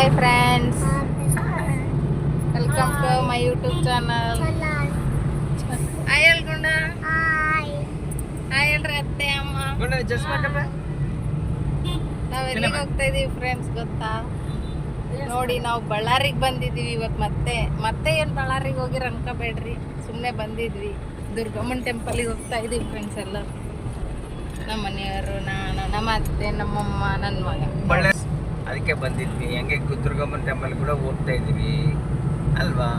Hi friends welcome to my YouTube channel hi ಅಲ್ಗುಂಡ hi ಅಲ್ರಿ ಅತ್ತೆ ಅಮ್ಮ. ನಾವ್ ಎಲ್ಲಿಗೆ ಹೋಗ್ತಾ ಇದೀವಿ ಫ್ರೆಂಡ್ಸ್ ಗೊತ್ತಾ? ನೋಡಿ ನಾವು ಬಳ್ಳಾರಿಗೆ ಬಂದಿದೀವಿ ಇವತ್ತು ಮತ್ತೆ. ಮತ್ತೆ ಏನು ಬಳ್ಳಾರಿಗೆ ಹೋಗಿರ ಅನ್ಕೋಬೇಡ್ರಿ ಸುಮ್ಮನೆ ಬಂದಿದ್ವಿ. ದುರ್ಗಮ್ಮನ ಟೆಂಪಲಿಗೆ ಹೋಗ್ತಾ ಇದೀವಿ ಫ್ರೆಂಡ್ಸ್ ಎಲ್ಲ ನಮ್ಮ ಮನೆಯವರು ನಾನು ನಮ್ಮ ಅತ್ತೆ ನಮ್ಮಮ್ಮ ನನ್ನ ಮಗ. ಅದಕ್ಕೆ ಬಂದಿದ್ವಿ. ಹಂಗೆ ಗುದ್ರಗಮ್ಮನ ಟೆಂಪಲ್ ಕೂಡ ಹೋಗ್ತಾ ಇದ್ವಿ. ಅಲ್ವಾ.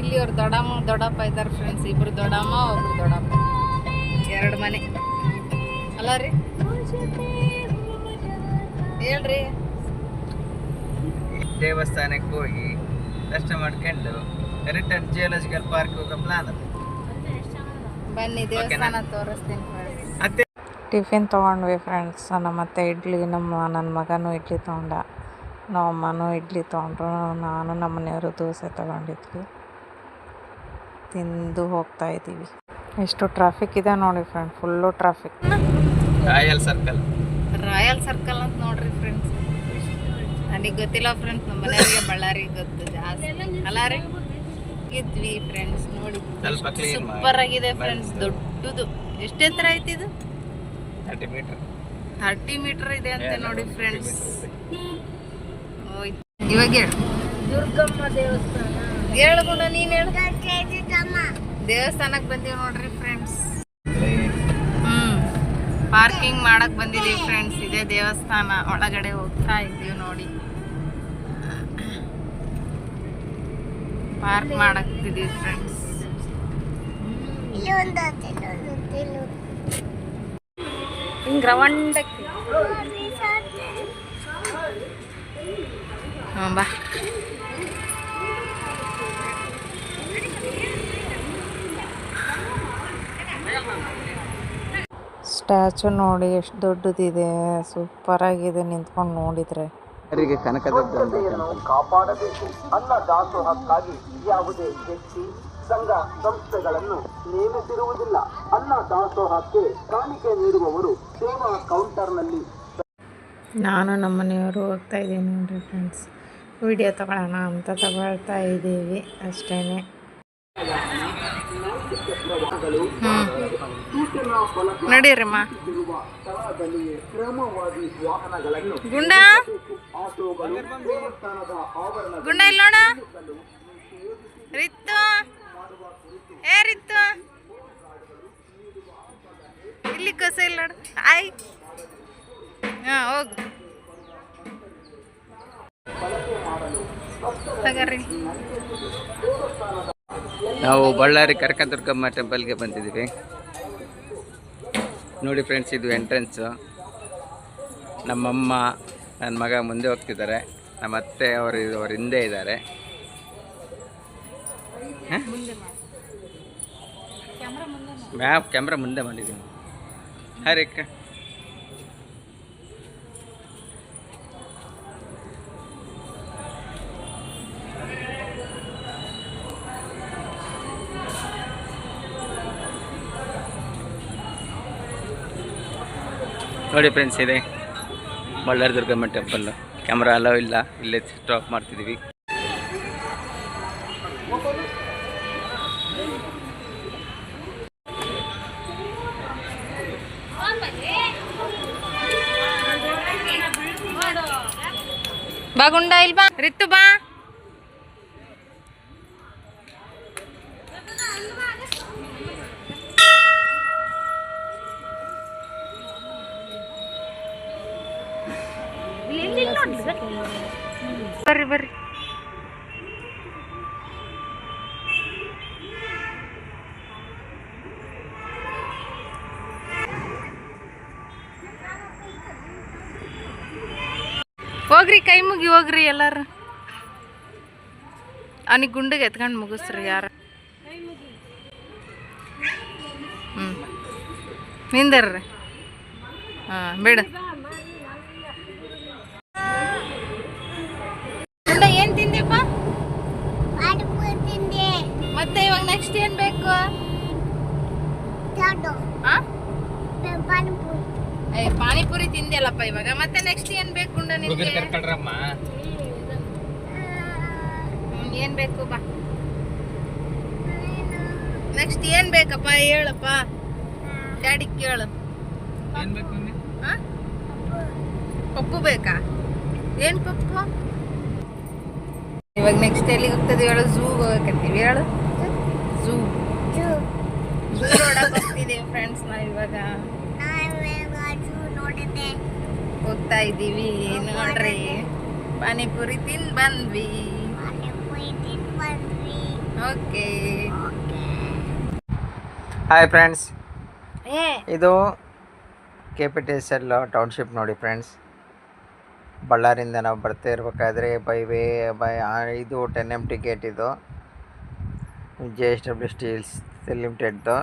ಇಲ್ಲಿ ಅವ್ರ ದೊಡ್ಡಮ್ಮ ದೊಡ್ಡಪ್ಪ ಇದ್ದಾರೆ ಫ್ರೆಂಡ್ಸ್ ಇಬ್ರು ದೊಡ್ಡಮ್ಮ ಒಬ್ರು ದೊಡ್ಡಪ್ಪ. ಎರಡು ಮನೆ. ಅಲ್ಲ ರೀ? ಹೇಳ್ರಿ. ದೇವಸ್ಥಾನಕ್ಕೆ ಹೋಗಿ ದರ್ಶನ ಮಾಡ್ಕೊಂಡು ರಿಟರ್ನ್ ಜಿಯೋಲಜಿಕಲ್ ಪಾರ್ಕ್ ಹೋಗೋ ಪ್ಲಾನ್ ಅದು. ಬನ್ನಿ ದೇವಸ್ಥಾನ ತೋರಿಸ್ತೀನಿ. ಟಿಫಿನ್ ತೊಗೊಂಡ್ವಿ ಫ್ರೆಂಡ್ಸ್. ನಮ್ಮ ಅತ್ತೆ ಇಡ್ಲಿ ನಮ್ಮ ನನ್ನ ಮಗನೂ ಇಡ್ಲಿ ತೊಗೊಂಡ. ನಮ್ಮ ಅಮ್ಮನೂ ಇಡ್ಲಿ ತೊಗೊಂಡ್ರು. ನಾನು ನಮ್ಮ ಮನೆಯವರು ದೋಸೆ ತೊಗೊಂಡಿದ್ವಿ. ತಿಂದು ಹೋಗ್ತಾ ಇದ್ದೀವಿ. ಎಷ್ಟು ಟ್ರಾಫಿಕ್ ಇದೆ ನೋಡಿ friend full traffic Royal Circle Royal Circle ಅಂತ ನೋಡ್ರಿ ಫ್ರೆಂಡ್ಸ್ ನನಗೆ ಗೊತ್ತಿಲ್ಲ ಫ್ರೆಂಡ್ಸ್ ನಮ್ಮ ಮನೆಯವರಿಗೆ ಬಳ್ಳಾರಿ ಗೊತ್ತು ಜಾಸ್ತಿ. ಅಲ್ಲ ರೀ? ಇದ್ವಿ ಫ್ರೆಂಡ್ಸ್ ನೋಡಿ. ಸ್ವಲ್ಪ ಕ್ಲೀನ್ ಸೂಪರ್ ಆಗಿದೆ ಫ್ರೆಂಡ್ಸ್ ದೊಡ್ಡದು. ಎಷ್ಟೆತ್ತರ ಎತ್ತರ ಐತಿ ಇದು? ತರ್ಟಿ ಮೀಟರ್ ಥರ್ಟಿ ಮೀಟರ್ ಇದೆ ಅಂತ ನೋಡಿ ಫ್ರೆಂಡ್ಸ್ ಇವಾಗ ಹೇಳು. ದುರ್ಗಮ್ಮ ದೇವಸ್ಥಾನ. ಹೇಳು ಗುಣ ನೀನ್ ಹೇಳು. ದೇವಸ್ಥಾನಕ್ಕೆ ಬಂದೀವಿ ನೋಡ್ರಿ ಫ್ರೆಂಡ್ಸ್ ಹ್ಮ್ ಪಾರ್ಕಿಂಗ್ ಮಾಡಕ್ ಬಂದಿದೀವಿ ಫ್ರೆಂಡ್ಸ್ ಇದೇ ದೇವಸ್ಥಾನ. ಒಳಗಡೆ ಹೋಗ್ತಾ ಇದ್ದೀವಿ ನೋಡಿ. ಪಾರ್ಕ್ ಮಾಡಕ್ತಿದೀವಿ ಫ್ರೆಂಡ್ಸ್ ಹಿಂಗ್ ರವಂಡಕ್ಕೆ ಬಾ. ಸ್ಟ್ಯಾಚು ನೋಡಿ ಎಷ್ಟು ದೊಡ್ಡದಿದೆ. ಸೂಪರಾಗಿದೆ ನಿಂತ್ಕೊಂಡು ನೋಡಿದರೆ. ಅವರಿಗೆ ಕನಕದುರ್ಗ ಕಾಪಾಡಬೇಕು. ಅನ್ನ ದಾಸೋಹಕ್ಕಾಗಿ ಯಾವುದೇ ವ್ಯಕ್ತಿ ಸಂಘ ಸಂಸ್ಥೆಗಳನ್ನು ನೇಮಿಸಿರುವುದಿಲ್ಲ. ಅನ್ನ ದಾಸೋಹಕ್ಕೆ ಕಾಣಿಕೆ ನೀಡುವವರು ಸೇವಾ ಕೌಂಟರ್ನಲ್ಲಿ. ನಾನು ನಮ್ಮ ಮನೆಯವರು ಹೋಗ್ತಾ ಇದ್ದೀನಿ ನೋಡಿರಿ ಫ್ರೆಂಡ್ಸ್ ವಿಡಿಯೋ ತಗೊಳ್ಳೋಣ ಅಂತ ತಗೊಳ್ತಾ ಇದ್ದೀವಿ ಅಷ್ಟೇ ನಡೀರಮ್ಮ. ಗುಂಡ? ಗುಂಡ ಇಲ್ಲ ನೋಡ. ರಿತ್ತು. ಏ, ರಿತ್ತು. ಇಲ್ಲಿ ಕಸ ಇಲ್ಲ ಆಯ್. ಹಾ, ಹೋಗು. ತಗರ್ರಿ. ನಾವು ಬಳ್ಳಾರಿ ಕರ್ಕಂದುರ್ಗಮ್ಮ ಟೆಂಪಲ್ಗೆ ಬಂದಿದ್ದೀವಿ. ನೋಡಿ ಫ್ರೆಂಡ್ಸ್ ಇದು ಎಂಟ್ರೆನ್ಸು. ನಮ್ಮಮ್ಮ ನನ್ನ ಮಗ ಮುಂದೆ ಹೋಗ್ತಿದ್ದಾರೆ. ನಮ್ಮ ಅತ್ತೆ ಅವರು ಅವ್ರ ಹಿಂದೆ ಇದ್ದಾರೆ. ಮ್ಯಾಪ್ ಕ್ಯಾಮ್ರಾ ಮುಂದೆ ಮಾಡಿದ್ದೀನಿ. ಹರಿಕ್ಕ ನೋಡಿ ಫ್ರೆಂಡ್ಸ್ ಇದೆ. ಬಳ್ಳಾರಿ ದುರ್ಗಮ್ಮ ಟೆಂಪಲ್ ಕ್ಯಾಮ್ರಾ ಅಲೋ ಇಲ್ಲ. ಇಲ್ಲೇ ಸ್ಟಾಪ್ ಮಾಡ್ತಿದ್ದೀವಿ ಬಾ ಗುಂಡ ಇಲ್ಲ ಬಾ. ರಿತ್ತು ಬಾ. ಎಲ್ಲಾರು? ಅವನಿಗೆ ಗುಂಡಿಗೆ ಎತ್ಕೊಂಡು ಮುಗಿಸ್ರಿ ಯಾರ? ಹ್ಞೂ ನಿಂದರ್ರಿ. ಹಾಂ, ಬೇಡ. ಏನು ತಿಂದೆಪ್ಪ ಮತ್ತೆ ಇವಾಗ ನೆಕ್ಸ್ಟ್ ಏನು ಬೇಕು? ಪಾನಿಪುರಿ ತಿಂದೆಲ್ಲಪ್ಪ ಇವಾಗ. ಮತ್ತೆ ನೆಕ್ಸ್ಟ್ ಏನು ಬೇಕು ಗುಂಡ ಏನ್ ಬೇಕು ಬಾ. ನೆಕ್ಸ್ಟ್ ಏನ್ ಬೇಕಪ್ಪ ಹೇಳಪ್ಪ. ಡ್ಯಾಡಿ ಕೇಳು? ಪಪ್ಪು ಬೇಕಾ? ಏನ್ ಪಪ್ಪು? ಇವಾಗ ನೆಕ್ಸ್ಟ್ ಎಲ್ಲಿಗೆ ಹೋಗ್ತದೆ ಹೇಳು? ಝೂ ಹೋಗಕತ್ತೀವಿ ಹೇಳು. ಝೂ ಝೂ ನೋಡಕ್ ಹೋಗ್ತಿದೀವಿ ಫ್ರೆಂಡ್ಸ್ ನಾವ್ ಇವಾಗ. ಹೋಗ್ತಾ ಇದ್ದೀವಿ. ನೋಡ್ರಿ? ಪಾನಿಪುರಿ ತಿನ್ ಬಂದ್ವಿ. ಓಕೆ. Hi friends. ಇದು K P T S L township ನೋಡಿ ಫ್ರೆಂಡ್ಸ್. ಬಳ್ಳಾರಿಂದ ನಾವು ಬರ್ತಾ ಇರಬೇಕಾದ್ರೆ ಬೈ ವೇ ಬೈ ಇದು ಟೆನ್ ಎಂ ಟಿ ಗೇಟ್ ಇದು. ಜೆ ಎಸ್ ಡಬ್ಲ್ಯೂ ಸ್ಟೀಲ್ಸ್ ಲಿಮಿಟೆಡ್ದು.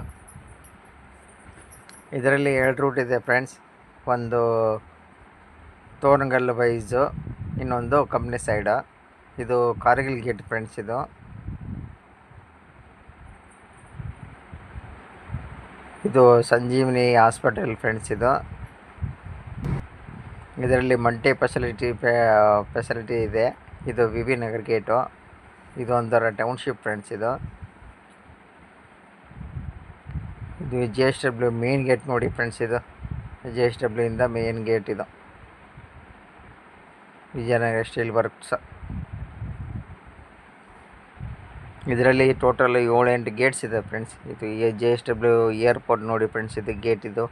ಇದರಲ್ಲಿ ಎರಡು ರೂಟ್ ಇದೆ ಫ್ರೆಂಡ್ಸ್. ಒಂದು ತೋರಣಗಲ್ಲು ವೈಸು ಇನ್ನೊಂದು ಕಂಪ್ನಿ ಸೈಡು. ಇದು ಕಾರ್ಗಿಲ್ ಗೇಟ್ ಫ್ರೆಂಡ್ಸ್ ಇದು. ಇದು ಸಂಜೀವಿನಿ ಹಾಸ್ಪಿಟಲ್ ಫ್ರೆಂಡ್ಸ್ ಇದು. ಇದರಲ್ಲಿ ಮಲ್ಟಿ ಫೆಸಿಲಿಟಿ ಫೆಸಿಲಿಟಿ ಇದೆ. ಇದು ವಿ ವಿ ನಗರ್ ಗೇಟು ಇದು ಒಂಥರ ಟೌನ್ಶಿಪ್ ಫ್ರೆಂಡ್ಸ್ ಇದು. ಇದು J S W main gate ನೋಡಿ ಫ್ರೆಂಡ್ಸ್ ಇದು. ಜೆ ಎಸ್ ಡಬ್ಲ್ಯೂಯಿಂದ ಮೇನ್ ಗೇಟ್ ಇದು. ವಿಜಯನಗರ ಸ್ಟೀಲ್ ವರ್ಕ್ಸ್ ಇದರಲ್ಲಿ ಟೋಟಲ್ ಏಳು ಎಂಟು ಗೇಟ್ಸ್ ಇದೆ ಫ್ರೆಂಡ್ಸ್ ಇದು ಜೆ ಎಸ್ ಡಬ್ಲ್ಯೂ ಏರ್ಪೋರ್ಟ್ ನೋಡಿ ಫ್ರೆಂಡ್ಸ್ ಇದು ಗೇಟ್ ಇದು.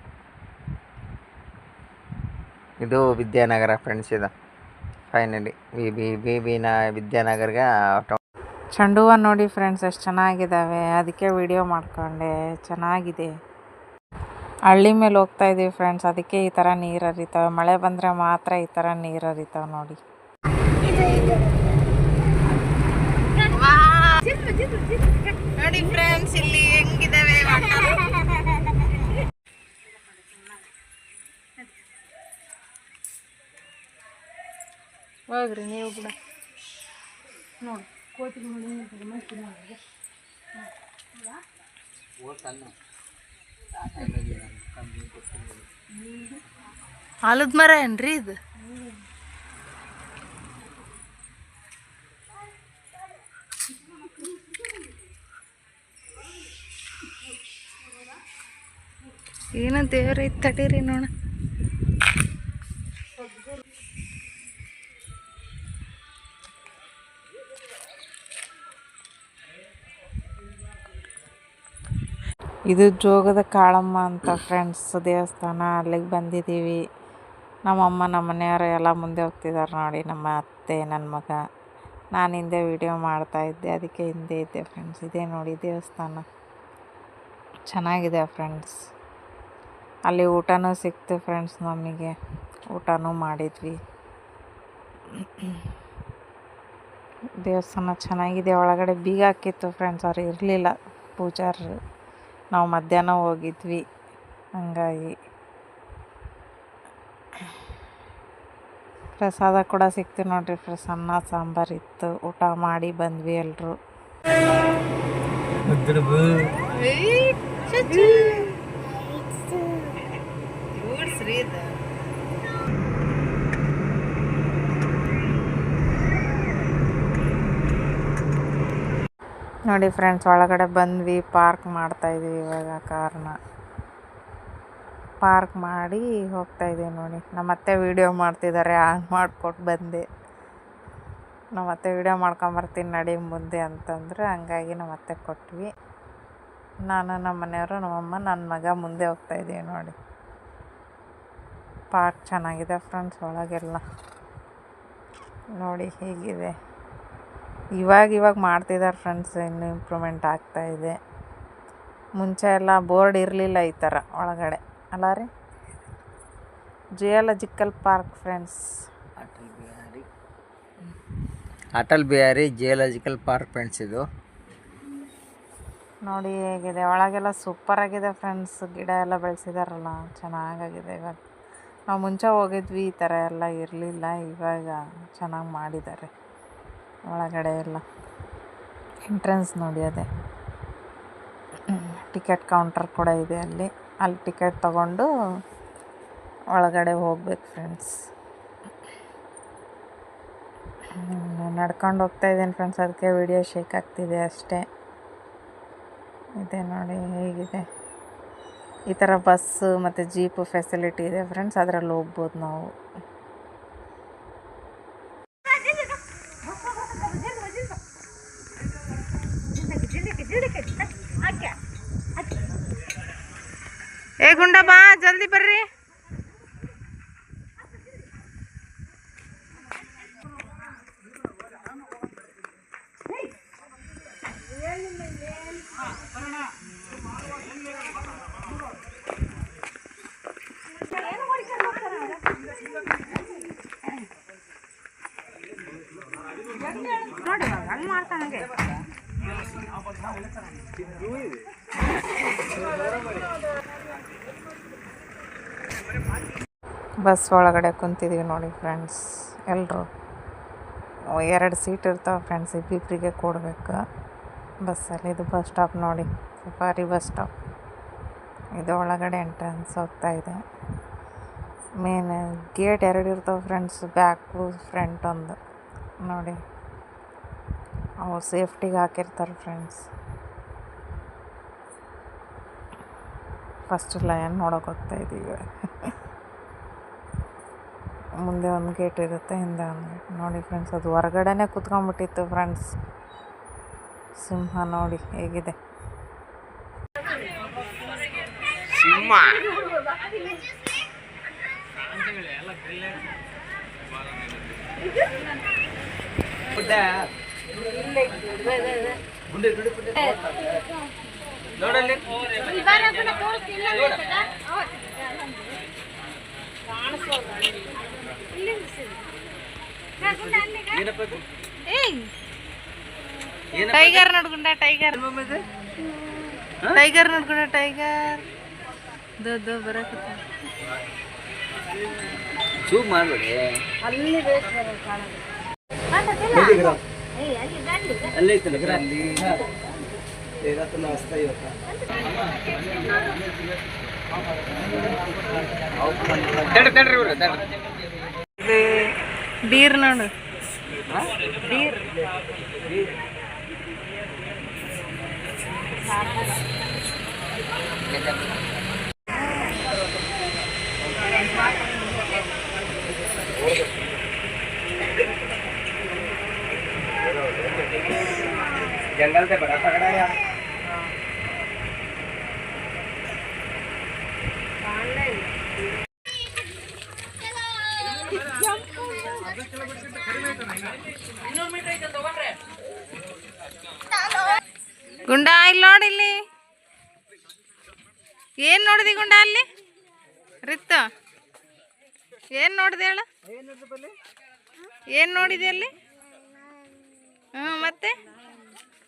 ಇದು ವಿದ್ಯಾನಗರ ಫ್ರೆಂಡ್ಸ್ ಇದು. ಫೈನಲಿ ವಿ ಬಿ ವಿ ಬಿನ ವಿದ್ಯಾನಗರ್ಗೆ ಚೆಂಡು ಹೂವು ನೋಡಿ ಫ್ರೆಂಡ್ಸ್ ಎಷ್ಟು ಚೆನ್ನಾಗಿದ್ದಾವೆ ಅದಕ್ಕೆ ವಿಡಿಯೋ ಮಾಡ್ಕೊಂಡೆ. ಚೆನ್ನಾಗಿದೆ. ಹಳ್ಳಿ ಮೇಲೆ ಹೋಗ್ತಾ ಇದೀವಿ ಫ್ರೆಂಡ್ಸ್ ಅದಕ್ಕೆ ಈ ಥರ ನೀರು ಹರಿತಾವೆ. ಮಳೆ ಬಂದರೆ ಮಾತ್ರ ಈ ಥರ ನೀರು ಹರಿತಾವೆ ನೋಡಿ. ನೋಡಿ ಫ್ರೆಂಡ್ಸ್ ಇಲ್ಲಿ ಹೆಂಗಿದಾವೆ ಹೋಗ್ರಿ ನೀವು ಕೂಡ. ನೋಡಿ ಕೋಟಿ ಆಲದ ಮರ ಏನ್ರಿ ಇದು? ಏನೋ ದೇವ್ರ ಐತ್ ತಡೀರಿ ನೋಡ. ಇದು ಜೋಗದ ಕಾಳಮ್ಮ ಅಂತ ಫ್ರೆಂಡ್ಸ್ ದೇವಸ್ಥಾನ. ಅಲ್ಲಿಗೆ ಬಂದಿದ್ದೀವಿ ನಮ್ಮಮ್ಮ ನಮ್ಮ ಮನೆಯವರು ಎಲ್ಲ ಮುಂದೆ ಹೋಗ್ತಿದ್ದಾರೆ ನೋಡಿ, ನಮ್ಮ ಅತ್ತೆ ನನ್ನ ಮಗ. ನಾನು ಹಿಂದೆ ವಿಡಿಯೋ ಮಾಡ್ತಾ ಇದ್ದೆ. ಅದಕ್ಕೆ ಹಿಂದೆ ಇದ್ದೆ ಫ್ರೆಂಡ್ಸ್ ಇದೇ ನೋಡಿ ದೇವಸ್ಥಾನ. ಚೆನ್ನಾಗಿದೆ ಫ್ರೆಂಡ್ಸ್ ಅಲ್ಲಿ ಊಟನೂ ಸಿಕ್ತು ಫ್ರೆಂಡ್ಸ್ ನಮಗೆ ಊಟನೂ ಮಾಡಿದ್ವಿ. ದೇವಸ್ಥಾನ ಚೆನ್ನಾಗಿದೆ. ಒಳಗಡೆ ಬೀಗ ಹಾಕಿತ್ತು ಫ್ರೆಂಡ್ಸ್ ಅವ್ರು. ಇರಲಿಲ್ಲ. ಪೂಜಾರರು. ನಾವು ಮಧ್ಯಾಹ್ನ ಹೋಗಿದ್ವಿ. ಹಂಗಾಗಿ ಪ್ರಸಾದ ಕೂಡ ಸಿಕ್ತು ನೋಡ್ರಿ ಫ್ರೆಂಡ್ಸ್ ಅನ್ನ ಸಾಂಬಾರು ಇತ್ತು. ಊಟ ಮಾಡಿ ಬಂದ್ವಿ ಎಲ್ಲರೂ ನೋಡಿ ಫ್ರೆಂಡ್ಸ್ ಒಳಗಡೆ ಬಂದ್ವಿ ಪಾರ್ಕ್ ಮಾಡ್ತಾ ಇದೀವಿ ಇವಾಗ ಕಾರ್ನ ಪಾರ್ಕ್ ಮಾಡಿ ಹೋಗ್ತಾ ಇದೀವಿ ನೋಡಿ. ನಮ್ಮ ಅತ್ತೆ ವೀಡಿಯೋ ಮಾಡ್ತಿದ್ದಾರೆ ಆನ್ ಮಾಡಿಕೊಟ್ಟು ಬಂದೆ. ನಮ್ಮ ಅತ್ತೆ ವೀಡಿಯೋ ಮಾಡ್ಕೊಂಬರ್ತೀನಿ ನಡಿ ಮುಂದೆ ಅಂತಂದ್ರೆ ಹಂಗಾಗಿ ನಮ್ಮ ಅತ್ತೆ ಕೊಟ್ವಿ. ನಾನು ನಮ್ಮ ಮನೆಯವರು ನಮ್ಮಮ್ಮ ನನ್ನ ಮಗ ಮುಂದೆ ಹೋಗ್ತಾ ಇದ್ದೀವಿ ನೋಡಿ. ಪಾರ್ಕ್ ಚೆನ್ನಾಗಿದೆ ಫ್ರೆಂಡ್ಸ್ ಒಳಗೆಲ್ಲ ನೋಡಿ ಹೇಗಿದೆ. ಇವಾಗ ಇವಾಗ ಮಾಡ್ತಿದ್ದಾರೆ ಫ್ರೆಂಡ್ಸ್ ಇನ್ನೂ ಇಂಪ್ರೂವ್ಮೆಂಟ್ ಆಗ್ತಾ ಇದೆ. ಮುಂಚೆ ಎಲ್ಲ ಬೋರ್ಡ್ ಇರಲಿಲ್ಲ ಈ ಥರ ಒಳಗಡೆ ಅಲ್ಲ ರೀ? Geological park friends Atal Bihari. Atal Bihari geological park friends ಇದು. ನೋಡಿ ಹೇಗಿದೆ ಒಳಗೆಲ್ಲ ಸೂಪರ್ ಆಗಿದೆ ಫ್ರೆಂಡ್ಸ್ ಗಿಡ ಎಲ್ಲ ಬೆಳೆಸಿದಾರಲ್ಲ ಚೆನ್ನಾಗಾಗಿದೆ ಇವಾಗ. ನಾವು ಮುಂಚೆ ಹೋಗಿದ್ವಿ, ಈ ಥರ ಎಲ್ಲ ಇರಲಿಲ್ಲ. ಇವಾಗ ಚೆನ್ನಾಗಿ ಮಾಡಿದ್ದಾರೆ ಒಳಗಡೆ ಎಲ್ಲ ಎಂಟ್ರೆನ್ಸ್ ನೋಡಿ ಅದೇ. ಟಿಕೆಟ್ ಕೌಂಟರ್ ಕೂಡ ಇದೆ ಅಲ್ಲಿ. ಅಲ್ಲಿ ಟಿಕೆಟ್ ತಗೊಂಡು ಒಳಗಡೆ ಹೋಗ್ಬೇಕು ಫ್ರೆಂಡ್ಸ್ ನಡ್ಕೊಂಡು ಹೋಗ್ತಾ ಇದ್ದೀನಿ ಫ್ರೆಂಡ್ಸ್ ಅದಕ್ಕೆ ವಿಡಿಯೋ ಶೇಕ್ ಆಗ್ತಿದೆ ಅಷ್ಟೇ. ಇದೆ ನೋಡಿ ಹೇಗಿದೆ. ಈ ಥರ ಬಸ್ಸು ಮತ್ತು ಜೀಪು ಫೆಸಿಲಿಟಿ ಇದೆ ಫ್ರೆಂಡ್ಸ್ ಅದರಲ್ಲಿ ಹೋಗ್ಬೋದು ನಾವು. ಏ ಗುಂಡ ಬಾ, ಜಲ್ದಿ ಬರ್ರಿ. ಬಸ್ ಒಳಗಡೆ ಕುಂತಿದೀವಿ ನೋಡಿ ಫ್ರೆಂಡ್ಸ್ ಎಲ್ಲರೂ ಎರಡು ಸೀಟ್ ಇರ್ತಾವೆ ಫ್ರೆಂಡ್ಸ್ ಇಬ್ಬಿಬ್ಬರಿಗೆ ಕೊಡಬೇಕು. ಬಸ್ಸಲ್ಲಿ ಇದು ಬಸ್ ಸ್ಟಾಪ್ ನೋಡಿ. ಸಫಾರಿ ಬಸ್ ಸ್ಟಾಪ್ ಇದು ಒಳಗಡೆ ಎಂಟ್ರೆನ್ಸ್ ಹೋಗ್ತಾ ಇದೆ. ಮೇನ್ ಗೇಟ್ ಎರಡು ಇರ್ತಾವೆ ಫ್ರೆಂಡ್ಸ್ ಬ್ಯಾಕು ಫ್ರಂಟ್ ಒಂದು. ನೋಡಿ. ಅವು ಸೇಫ್ಟಿಗೆ ಹಾಕಿರ್ತಾರೆ ಫ್ರೆಂಡ್ಸ್ ಫಸ್ಟ್ ಲಯನ್ ನೋಡೋಕೆ ಹೋಗ್ತಾ ಇದ್ದೀವಿ ಮುಂದೆ ಒಂದು ಗೇಟ್ ಇರುತ್ತೆ ಹಿಂದೆ ಒಂದು ಗೇಟ್ ನೋಡಿ ಫ್ರೆಂಡ್ಸ್ ಅದು ಹೊರಗಡೆನೇ ಕುತ್ಕೊಂಡ್ಬಿಟ್ಟಿತ್ತು ಫ್ರೆಂಡ್ಸ್ ಸಿಂಹ ನೋಡಿ ಹೇಗಿದೆ. ಟೈಗರ್ ನೋಡ್ಕೊಂಡ ಟೈಗರ್. ಟೈಗರ್ ನೋಡ್ಕೊಂಡ ಟೈಗರ್. ದೊಡ್ಡ ಬರಕತ್ತ. ಚೂಪ್ ಅಲ್ಲಿ ಅಲ್ಲೇ ಐತಲ್ಲ ಅಲ್ಲಿ ಇವತ್ತು ಅಸ್ತಾ ಇವತ್ತು? ಬೀರ್ ತಡ್ರಿ ಬೀರ್ ತಡ್ರಿ जंगल से बड़ा तगड़ा है यार ಗುಂಡ ಇಲ್ಲಿ ನೋಡಿ ಇಲ್ಲಿ ಏನ್ ನೋಡಿದಿ ಗುಂಡ ಅಲ್ಲಿ ರಿತ್ತ ಏನ್ ನೋಡಿದೆ ಹೇಳ ಏನ್ ನೋಡಿದೆ ಅಲ್ಲಿ ಹ್ಮ್ ಮತ್ತೆ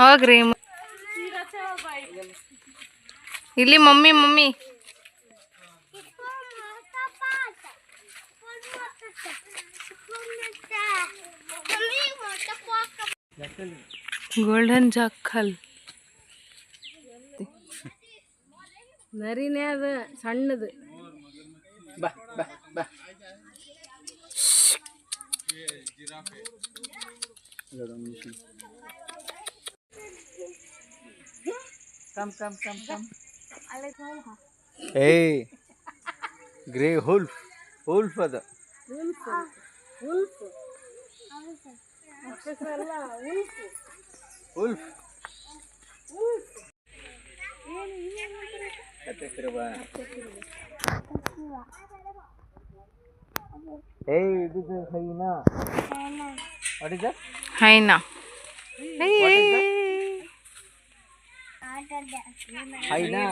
ಹೋಗ್ರಿ. ಇಲ್ಲಿ ಮಮ್ಮಿ ಮಮ್ಮಿ. ಗೋಲ್ಡನ್ ಜಾಕಲ್ ನರಿನೇ ಅದ ಸಣ್ಣದು. ಬಾ ಬಾ ಬಾ. कम कम कम कम ए ग्रे हुल्फ हुल्फ ಅದ ಹುಲ್ಫ್ ಹುಲ್ಫ್ ಅಲ್ಲ ಹುಲ್ಫ್ ಹುಲ್ಫ್ ಹುಲ್ಫ್ ಏನು ಏನು ಕತೆ ಕರವಾ ಕತೆ ಕರವಾ ಉಲ್ಫ್ ಕತ್ತೆ is ಏಯ್ Hyena. Hyena. What is that hyena? Hyena.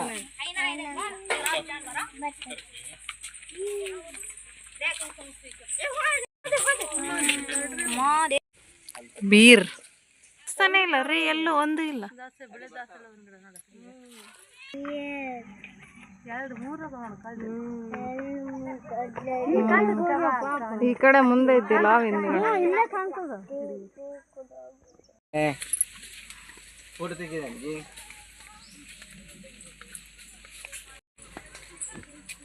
Bear. ತಾನೇ ಇಲ್ಲ ರೀ ಎಲ್ಲೂ ಒಂದು ಇಲ್ಲ. ಈ ಕಡೆ ಮುಂದೆ ಇದ್ದಿಲ್ಲ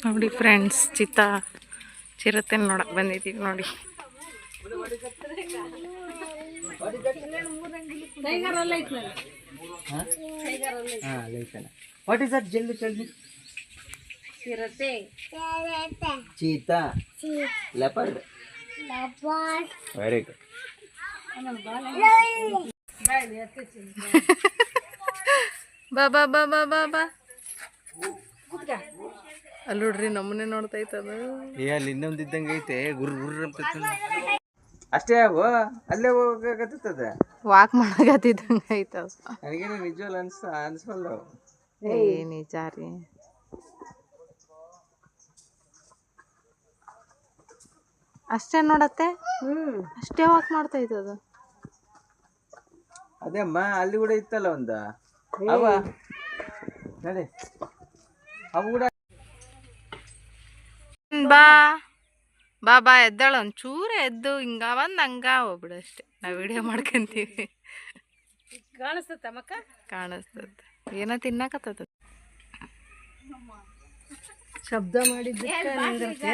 ನೋಡಿ ಫ್ರೆಂಡ್ಸ್ ಚಿತ್ತ ಚಿರತೆ ನೋಡಕ್ ಬಂದಿದೀವಿ ನೋಡಿ. ವಾಟ್ ಇಸ್ ದಟ್ ಜಲ್ದಿ ಜಲ್ದಿ. ಚಿರತೆ ಚೀತಾ. ಲೆಪರ್ಡ್. ವೆರಿ ಗುಡ್ ಬಾ ಬಾ ಬಾ ಬಾ ಬಾ ಬಾ. ಅಲ್ಲಿ ನೋಡ್ರಿ ನಮ್ಮನೆ ನೋಡ್ತೈತೆ ಅದು ಏ ಅಲ್ಲಿ ಇನ್ನೊಂದು ಇದ್ದಂಗೆ ಐತೆ. ಗುರ್ ಗುರ್ ಅಂತ ಅಷ್ಟೇ ಆಗು ಅಲ್ಲೇ ಹೋಗಕತ್ತದ ವಾಕ್ ಮಾಡಕತ್ತಿದ್ದಂಗೆ ಐತೆ ನನಗೇನು ನಿಜವಲ್ಲ ಅನ್ಸ ಅನ್ಸಲ್ಲ ಏ ನಿಜ ರೀ. ಅಷ್ಟೇ ನೋಡತ್ತೆ? ಅಷ್ಟೇ ವಾಕ್ ಮಾಡ್ತಾ ಅದು ಅದೇ ಅಮ್ಮ ಅಲ್ಲಿ ಕೂಡ ಇತ್ತಲ್ಲ ಒಂದು? ಅವ ನಡಿ. ಅವು ಕೂಡ ಬಾ. ಬಾ ಬಾ ಎದ್ದಾಳ. ಒಂಚೂರು ಎದ್ದು ಹಿಂಗ ಬಂದು ಹಂಗ ಹೋಗ್ಬಿಡು ಅಷ್ಟೇ. ನಾವು ವಿಡಿಯೋ ಮಾಡ್ಕೊಂತೀವಿ. ಕಾಣಿಸ್ತತ್ತ ಮಕ್ಕ ಕಾಣಿಸ್ತದ ಏನೋ ತಿನ್ನಕತ್ತದ ಶಬ್ದ ಮಾಡಿದ್ದಕ್ಕೆ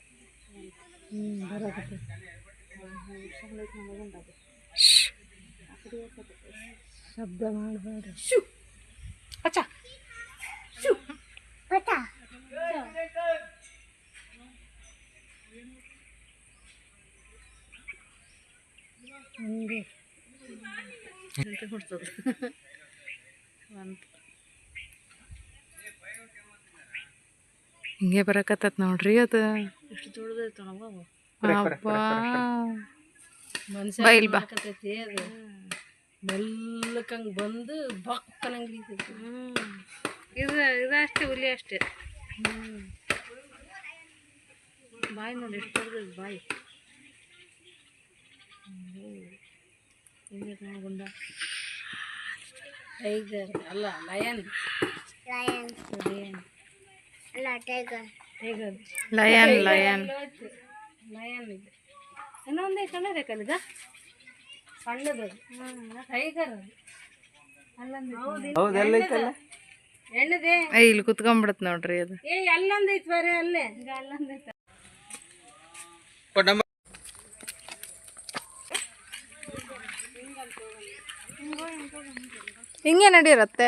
ಶಬ್ದ ಮಾಡಬೇಡ ಅಚ್ಚ ಹಿಂಗೆ ಬರಕತ್ತತ್ ನೋಡ್ರಿ ಅದು ಎಷ್ಟು ದೊಡ್ಡದೈತೆ ನಾವು ನೋಡ್ರಿ ಮನುಷ್ಯ ಬೈಲ್ ಬಾ ಅದು. ಮೆಲ್ಲಕ್ಕಂಗ್ ಬಂದು ಬಕ್ಕನಂಗ್ ಹಿಡಿತೈತಿ ಇದು ಅಷ್ಟೇ ಹುಲಿ ಅಷ್ಟೇ. ಬಾಯಿ ನೋಡಿ ಎಷ್ಟು ದೊಡ್ಡದೈತಿ ಬಾಯಿ. ಗುಂಡ. ಟೈಗರ್ ಅಲ್ಲ ಲಯನ್. ಲಯನ್. ಅಲ್ಲ tiger tiger lion. Lion lion ಇದೆ ಇನ್ನೊಂದೇ ಐತೆ. ಬೇಕಲ್ಲ ಸಣ್ಣದು ಟೈಗರ್ ಎಣ್ಣದೆ? ಇಲ್ಲಿ ಕುತ್ಕೊಂಡ್ಬಿಡತ್ ನೋಡ್ರಿ ಅದು. ಏ ಅಲ್ಲೊಂದೈತ್ ಬರೀ ಅಲ್ಲೇ. ಹಿಂಗೆ ನಡೀರತ್ತೆ.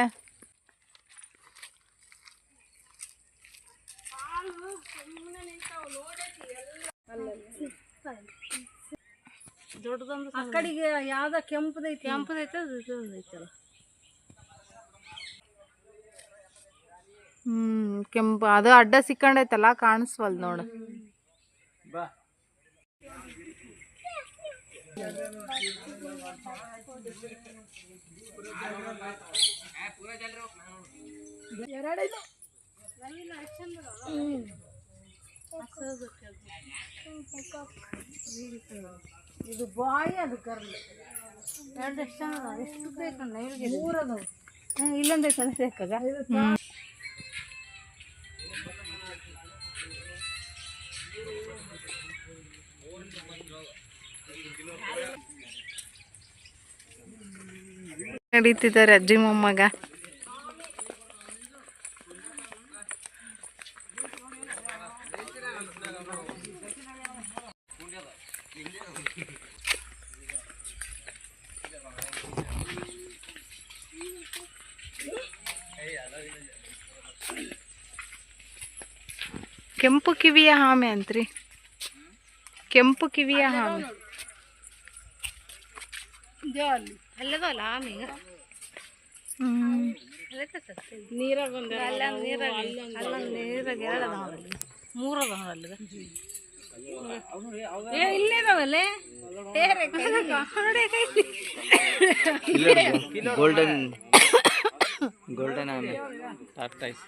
ದೊಡ್ಡದೊಂದು ಆ ಕಡೆಗೆ ಯಾವ್ದೋ ಕೆಂಪದೈತಿ. ಕೆಂಪದೈತೆ ಅದು ಇದೊಂದು ಐತಲ್ಲ ಹ್ಮ್ ಕೆಂಪು. ಅದು ಅಡ್ಡ ಸಿಕ್ಕಂಡೈತಲ್ಲ ಕಾಣಿಸ್ವಲ್ ನೋಡು. ಬಾ. ಇದು ಬಾಯಿ ಅದು ಕರ್ಲು. ಎರಡು ಎಷ್ಟು ಬೇಕು ನೈಲ್ಗೆ ಮೂರದು. ಇಲ್ಲೊಂದು ಕಳಿಸ್ ಬೇಕಾಗ? ನಡೀತಿದ್ದಾರೆ ಅಜ್ಜಿ ಮೊಮ್ಮಗ. ಕೆಂಪು ಕಿವಿಯ ಆಮೆ ಅಂತ್ರಿ. ಕೆಂಪು ಕಿವಿಯ ಆಮೆ ಅಲ್ಲದಲ್ಲ ಆಮೆ ಹ್ಮ್. ನೀರಾಗ ಬಂದ ಅಲ್ಲ ನೀರಾಗ ಅಲ್ಲ ನೀರಾಗ ಎರಡು ಅದಾವಲ್ಲಿ ಮೂರು ಅದಾವಲ್ಲಿ ಏ ಇಲ್ಲೇ ಅದಾವಲ್ಲೇ ಗೋಲ್ಡನ್ ಗೋಲ್ಡನ್ ಆಮೆ ಟಾರ್ಟೈಸ್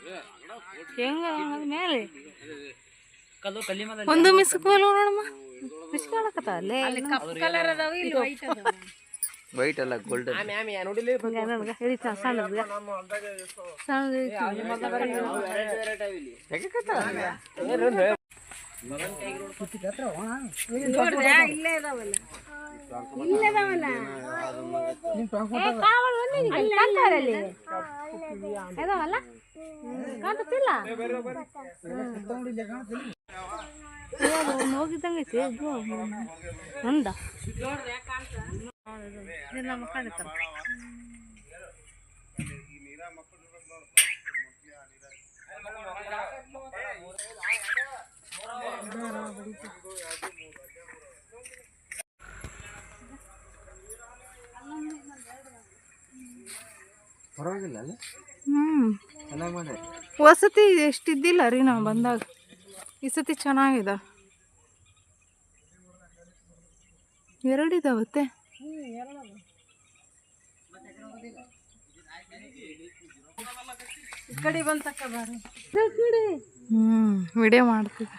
ಹೆಂಗ ಮೇಲೆ? ಒಂದು ಮಿಸ್ ಕಾಲ್ ನೋಡಮ್ಮ. ಅಲ್ಲೇ ಕಪ್ ಕಲರ್ ಅದಾವ ಇಲ್ಲಿ ವೈಟ್ ಅದಾವ. ವೈಟ್ ಅಲ್ಲ ನನಗೆ ಹಿಡಿತ ಸಣ್ಣದ. ಸಣ್ಣದು ಇಲ್ಲೇ. ಇದಾವಲ್ಲ. ಇಲ್ಲೇ ಇದಾವಲ್ಲ? ಇದಾವಲ್ಲ? ಕಾಣ್ತಿಲ್ಲ? ಹೋಗಿದ್ದಂಗೆ ಐತಿ. ಇದು ಒಂದ ನಮ್ಮ ಕಾಣ್ತಾವ ಪರವಾಗಿಲ್ಲ ಅಲ್ಲ? ಹ್ಮ್. ಚೆನ್ನಾಗಿ ಮಾಡಿ ವಸತಿ ಎಷ್ಟಿದ್ದಿಲ್ಲ ರೀ ನಾವು ಬಂದಾಗ. ಈ ಸತಿ ಚೆನ್ನಾಗಿದೆ. ಎರಡಿದಾವತ್ತೆ. ಹ್ಮ್ ವಿಡಿಯೋ ಮಾಡ್ತಿದ್ದೆ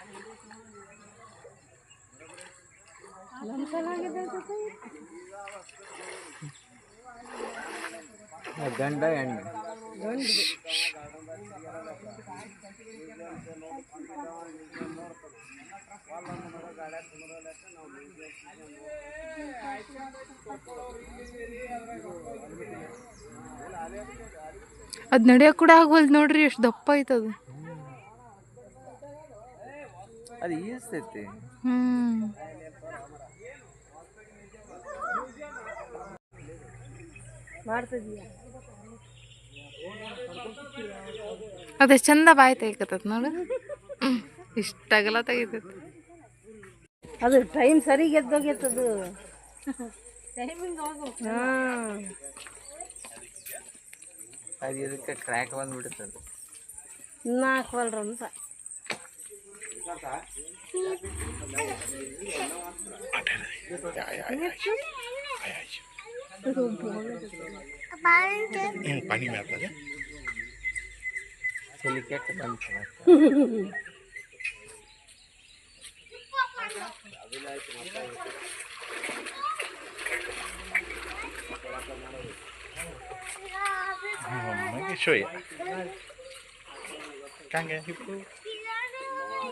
ಗಂಡ ಹೆಣ್ಣು ಅದ್ ನಡೆಯಕ್ ಕೂಡ ಆಗೋಲ್ದು ನೋಡ್ರಿ ಎಷ್ಟು ದಪ್ಪ ಐತದು ಅದು ಈಸ್ತೈತಿ ಹ್ಮ್. ಅದೆಷ್ಟು ಚಂದ ಬಾಯಿ ತೆಗಿಕತ್ತದ ನೋಡು. ಇಷ್ಟ ಅಗಲ ತೆಗಿತೈತಿ. ಅದು ಟೈಮ್ ಸರಿ ಗೆದ್ದೋಗೈತದು. ಅದು ಇದಕ್ಕೆ ಕ್ರ್ಯಾಕ್ ಬಂದ್ಬಿಡುತ್ತೆ ಇನ್ನು ಹಾಕ್ವಲ್ರ ಅಂತ ಸಿಲಿಕೆಟ್ ಬಂತು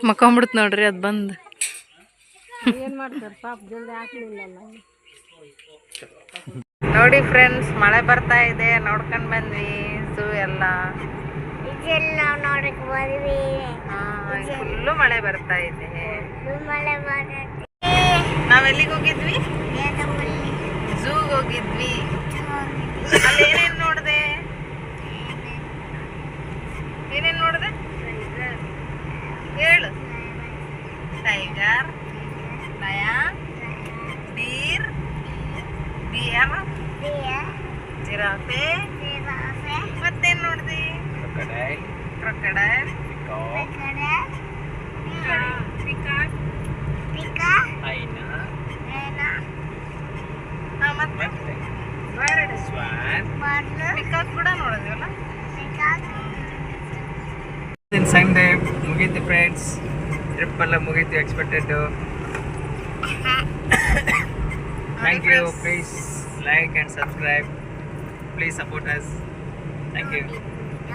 ಮಕ್ಕೊಂಬಿಡ್ತು ನೋಡ್ರಿ ಅದು ಬಂದು. ಏನು ಮಾಡ್ತಾರೆ? ಪಾಪ ಜಲ್ದಿ ಹಾಕ್ಲಿಲ್ಲಲ್ಲ. ನೋಡಿ ಫ್ರೆಂಡ್ಸ್ ಮಳೆ ಬರ್ತಾ ಇದೆ ನೋಡ್ಕೊಂಡ್ ಬಂದ್ವಿ ಝೂ ಎಲ್ಲ. ನಾವು ನೋಡಕ್ ಬಂದ್ವಿ. ಫುಲ್ಲು ಮಳೆ ಬರ್ತಾ ಇದೆ. ಮಳೆ ಬರುತ್ತೆ ನಾವ್ ಎಲ್ಲಿಗೆ ಹೋಗಿದ್ವಿ. ಝೂಗ್ ಹೋಗಿದ್ವಿ. ಅಲ್ಲಿ ಏನೇನ್ ನೋಡ್ದೆ? ಏನೇನ್ ನೋಡ್ದೆ? like and subscribe. Please support us. Thank you.